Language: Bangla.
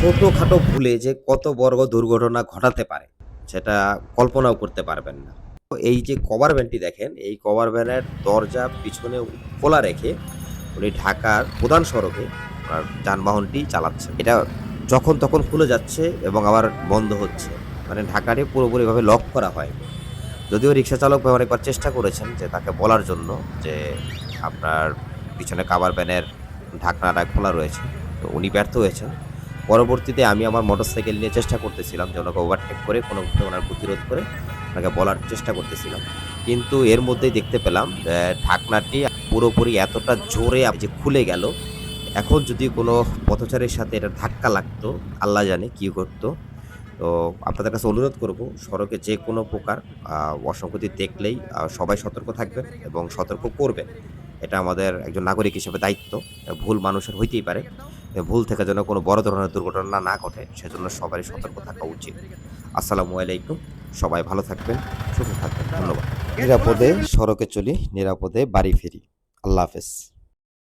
ছোটোখাটো ভুলে যে কত বড় দুর্ঘটনা ঘটাতে পারে, সেটা কল্পনাও করতে পারবেন না। এই যে কভার ভ্যানটি দেখেন, এই কভার ভ্যানের দরজা পিছনে খোলা রেখে উনি ঢাকার প্রধান সড়কে যানবাহনটি চালাচ্ছে এটা যখন তখন খুলে যাচ্ছে এবং আবার বন্ধ হচ্ছে। মানে ঢাকাটি পুরোপুরিভাবে লক করা হয় যদিও রিক্সা চালক অনেকবার চেষ্টা করেছেন যে তাকে বলার জন্য যে আপনার পিছনে কাভার ভ্যানের ঢাকনাটা খোলা রয়েছে। তো উনি ব্যর্থ হয়েছেন। পরবর্তীতে আমি আমার মোটরসাইকেল নিয়ে চেষ্টা করতেছিলাম যে ওনাকে ওভারটেক করে কোনোভাবে ওনার প্রতিরোধ করে ওনাকে বলার চেষ্টা করতেছিলাম। কিন্তু এর মধ্যেই দেখতে পেলাম ঢাকনাটি পুরোপুরি এতটা জোরে যে খুলে গেল। এখন যদি কোনো পথচারের সাথে এটা ধাক্কা লাগতো, আল্লাহ জানে কী করতো তো আপনাদের কাছে অনুরোধ করব, সড়কে যে কোনো প্রকার অসংগতি দেখলেই সবাই সতর্ক থাকবেন এবং সতর্ক করবেন। এটা আমাদের একজন নাগরিক হিসেবে দায়িত্ব, ভুল মানুষের হইতেই পারে। ভুল থেকে যেন কোনো বড় ধরনের দুর্ঘটনা না ঘটে, সেজন্য সবারই সতর্ক থাকা উচিত। আসসালামু আলাইকুম, সবাই ভালো থাকবেন, সুস্থ থাকবেন, ধন্যবাদ। নিরাপদে সড়কে চলি, নিরাপদে বাড়ি ফিরি। আল্লাহ হাফেজ।